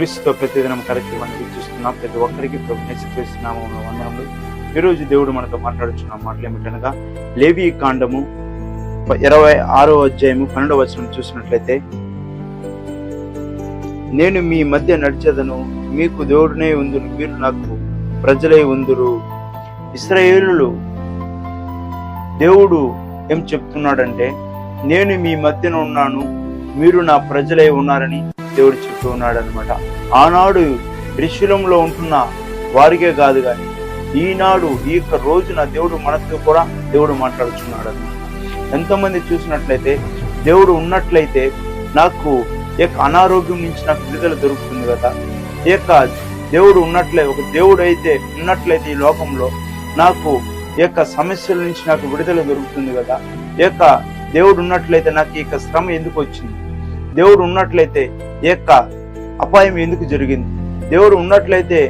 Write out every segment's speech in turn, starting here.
క్రీస్తుతో ప్రతిదినం కార్యక్రమాన్ని వీక్షిస్తున్నాం ప్రతి ఒక్కరికి ప్రభుత్వం వందనములు. ఈరోజు దేవుడు మనతో మాట్లాడుచున్న మాటలు ఏమిటనగా లేవి కాండము ఇరవై ఆరో అధ్యాయము పన్నెండవ వచనం చూసినట్లయితే నేను మీ మధ్య నడిచేదను మీకు దేవుడునే ఉందును మీరు నాకు ప్రజలే ఉందురు. ఇస్రాయేలు దేవుడు ఏం చెప్తున్నాడంటే నేను మీ మధ్యన ఉన్నాను మీరు నా ప్రజలై ఉన్నారని దేవుడు చెప్తూ ఉన్నాడు అనమాట ఆనాడు త్రిశూలంలో ఉంటున్న వారికే కాదు కానీ ఈనాడు ఈ యొక్క రోజున దేవుడు మనతో కూడా దేవుడు మాట్లాడుతున్నాడు అనమాట ఎంతమంది చూసినట్లయితే దేవుడు ఉన్నట్లయితే నాకు ఈ యొక్క అనారోగ్యం నుంచి నాకు విడుదల దొరుకుతుంది కదా. ఈ యొక్క దేవుడు ఉన్నట్లే ఒక దేవుడు అయితే ఉన్నట్లయితే ఈ లోకంలో నాకు ఈ యొక్క సమస్యల నుంచి నాకు విడుదల దొరుకుతుంది కదా. ఈ యొక్క దేవుడు ఉన్నట్లయితే నాకు ఈ యొక్క శ్రమ ఎందుకు వచ్చింది? దేవుడు ఉన్నట్లయితే ఈ యొక్క అపాయం ఎందుకు జరిగింది? దేవుడు ఉన్నట్లయితే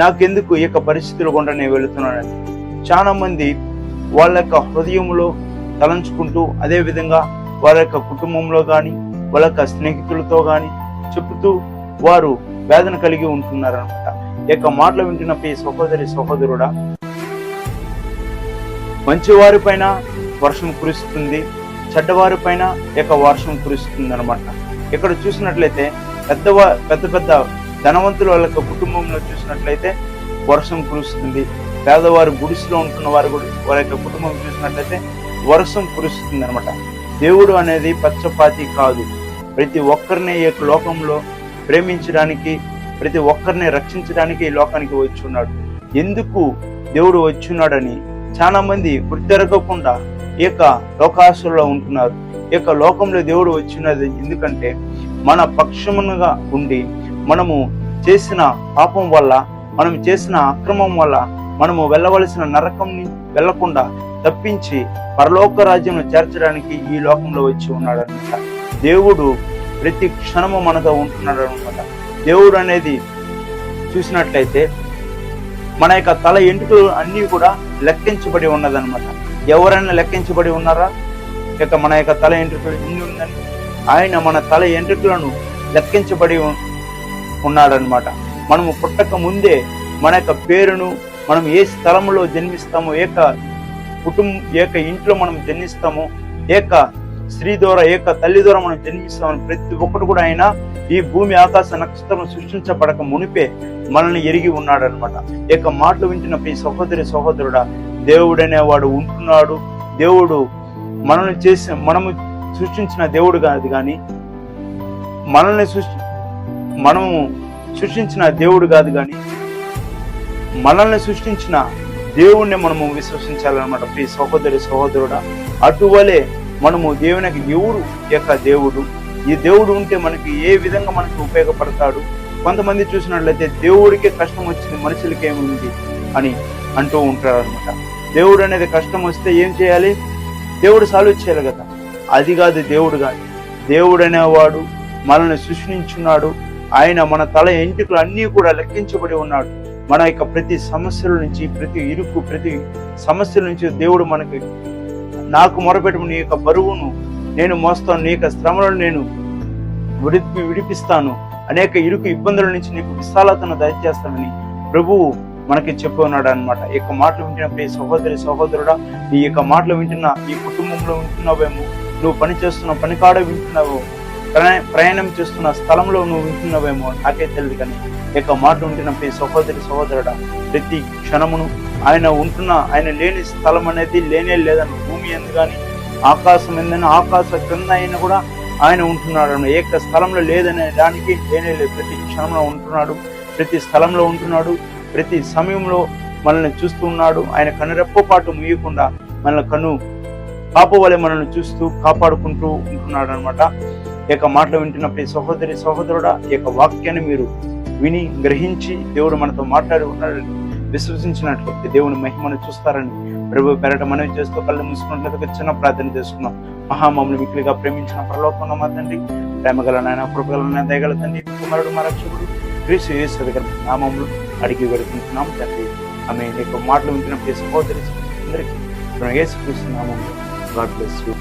నాకెందుకు ఈ యొక్క పరిస్థితులు గుండా నేను వెళుతున్నానని? చాలా మంది వాళ్ళ యొక్క హృదయంలో తలంచుకుంటూ అదేవిధంగా వారి వాళ్ళ యొక్క కుటుంబంలో కానీ వాళ్ళ యొక్క స్నేహితులతో కానీ చెబుతూ వారు వేదన కలిగి ఉంటున్నారనమాట ఈ యొక్క మాటలు వింటున్న ఈ సహోదరి సహోదరుడా మంచివారి పైన వర్షం కురుస్తుంది. చెడ్డవారి పైన యొక్క వర్షం కురుస్తుంది అనమాట ఇక్కడ చూసినట్లయితే పెద్ద పెద్ద పెద్ద ధనవంతుల వాళ్ళ యొక్క కుటుంబంలో చూసినట్లయితే వర్షం కురుస్తుంది. పేదవారు గుడిసెలో ఉంటున్న వారు కూడా వారి యొక్క కుటుంబం చూసినట్లయితే వర్షం కురుస్తుంది అనమాట దేవుడు అనేది పచ్చపాతి కాదు. ప్రతి ఒక్కరిని ఈ యొక్క లోకంలో ప్రేమించడానికి ప్రతి ఒక్కరిని రక్షించడానికి ఈ లోకానికి వచ్చి ఉన్నాడు ఎందుకు దేవుడు వచ్చి ఉన్నాడని చాలా మంది గుర్తెరగకుండా ఈ యొక్క లోకాశలో ఉంటున్నారు. ఈ యొక్క లోకంలో దేవుడు వచ్చినది ఎందుకంటే మన పక్షమునుగా ఉండి మనము చేసిన పాపం వల్ల మనం చేసిన అక్రమం వల్ల మనము వెళ్ళవలసిన నరకం వెళ్ళకుండా తప్పించి పరలోక రాజ్యంలో చేర్చడానికి ఈ లోకంలో వచ్చి ఉన్నాడు అనమాట దేవుడు ప్రతి క్షణము మనతో ఉంటున్నాడు అనమాట దేవుడు అనేది చూసినట్లయితే మన యొక్క తల ఎంటుకలు అన్నీ కూడా లెక్కించబడి ఉన్నదన్నమాట. ఎవరైనా లెక్కించబడి ఉన్నారా? ఇక మన యొక్క తల ఎంట్రుకలు ఎన్ని ఉందని ఆయన మన తల ఎంట్రుకలను లెక్కించబడి ఉన్నాడనమాట మనము పుట్టక ముందే మన యొక్క పేరును మనం ఏ స్థలంలో జన్మిస్తామో ఏక కుటుంబం ఏక ఇంట్లో మనం జన్మిస్తామో ఏక స్త్రీ ద్వారా ఏక తల్లి ద్వారా మనం జన్మిస్తామని ప్రతి ఒక్కటి కూడా ఆయన ఈ భూమి ఆకాశ నక్షత్రం సృష్టించబడక మునిపే మనల్ని ఎరిగి ఉన్నాడనమాట ఏక మాటలు వింటున్న ప్రతి సహోదరి సహోదరుడా దేవుడనే వాడు ఉంటున్నాడు. దేవుడు మనల్ని చేసిన మనము సృష్టించిన దేవుడు కాదు కానీ మనల్ని సృష్టి మనము సృష్టించిన దేవుడు కాదు కానీ మనల్ని సృష్టించిన దేవుణ్ణి మనము విశ్వసించాలన్నమాట. ప్రియ సహోదరి సహోదరుడా అటువలే మనము దేవునికి ఎవరు యొక్క దేవుడు? ఈ దేవుడు ఉంటే మనకి ఏ విధంగా మనకి ఉపయోగపడతాడు? కొంతమంది చూసినట్లయితే దేవుడికే కష్టం వచ్చింది మనుషులకి ఏముంది అని అంటూ ఉంటారు అనమాట దేవుడు అనేది కష్టం వస్తే ఏం చేయాలి? దేవుడు సాల్వ్ చేయాలి కదా. అది కాదు దేవుడు కాదు. దేవుడు అనేవాడు మనల్ని సృష్టించున్నాడు. ఆయన మన తల ఎంటుకలు అన్నీ కూడా లెక్కించబడి ఉన్నాడు. మన యొక్క ప్రతి సమస్యల నుంచి ప్రతి ఇరుకు ప్రతి సమస్యల నుంచి దేవుడు మనకి నాకు మొరపెట్టు నీ యొక్క బరువును నేను మోస్తాను నీ యొక్క శ్రమలను నేను విడిపి విడిపిస్తాను. అనేక ఇరుకు ఇబ్బందుల నుంచి నీకు విశాలతను దయచేస్తానని ప్రభువు మనకి చెప్పి ఉన్నాడు అనమాట ఈ యొక్క మాటలు వింటున్న ప్రియ సహోదరి సహోదరుడా ఈ యొక్క మాటలు వింటున్న ఈ కుటుంబంలో వింటున్నావేమో నువ్వు పని చేస్తున్న పని కాడ వింటున్నావు ప్రయా- ప్రయాణం చేస్తున్న స్థలంలో నువ్వు వింటున్నావేమో నాకే తెలియదు కానీ ఈ యొక్క మాట వింటున్న ప్రియ సహోదరి సహోదరుడా ప్రతి క్షణమును ఆయన ఉంటున్న ఆయన లేని స్థలం అనేది లేనే లేదని భూమి ఎందు కానీ ఆకాశం ఎందుకని ఆకాశ క్రింద అయినా కూడా ఆయన ఉంటున్నాడు ఏ ఏక స్థలంలో లేదనే దానికి లేనే లేదు. ప్రతి క్షణంలో ఉంటున్నాడు ప్రతి స్థలంలో ఉంటున్నాడు ప్రతి సమయంలో మనల్ని చూస్తూ ఉన్నాడు. ఆయన కనురెప్పపాటు ముయ్యకుండా మనల్ని కను కాపవలే మనల్ని చూస్తూ కాపాడుకుంటూ ఉంటున్నాడు అనమాట ఈ యొక్క మాటలు వింటున్న ప్రతి సహోదరి సహోదరుడా ఈ యొక్క వాక్యాన్ని మీరు విని గ్రహించి దేవుడు మనతో మాట్లాడి ఉన్నాడని విశ్వసించినట్లయితే దేవుని మహిమను చూస్తారని ప్రభు పెరట మనవి చేస్తూ కళ్ళు మూసుకున్నట్లయితే చిన్న ప్రార్థన చేసుకున్నాం మహామములు మిక్కిలిగా ప్రేమించిన ప్రలోకంలో మా తండ్రి ప్రేమగల నాయన కృపగల నాయన దయగల తండ్రి కుమారుడు మా రక్షకుడు క్రీస్తు యేసు నామములు అడిగి వెడుకుంటున్నాం తండ్రి. ఆమె యొక్క మాటలు వింటున్న ప్రతి సహోదరి అందరికీ యేసు క్రీస్తు గాడ్ బ్లెస్ యూ.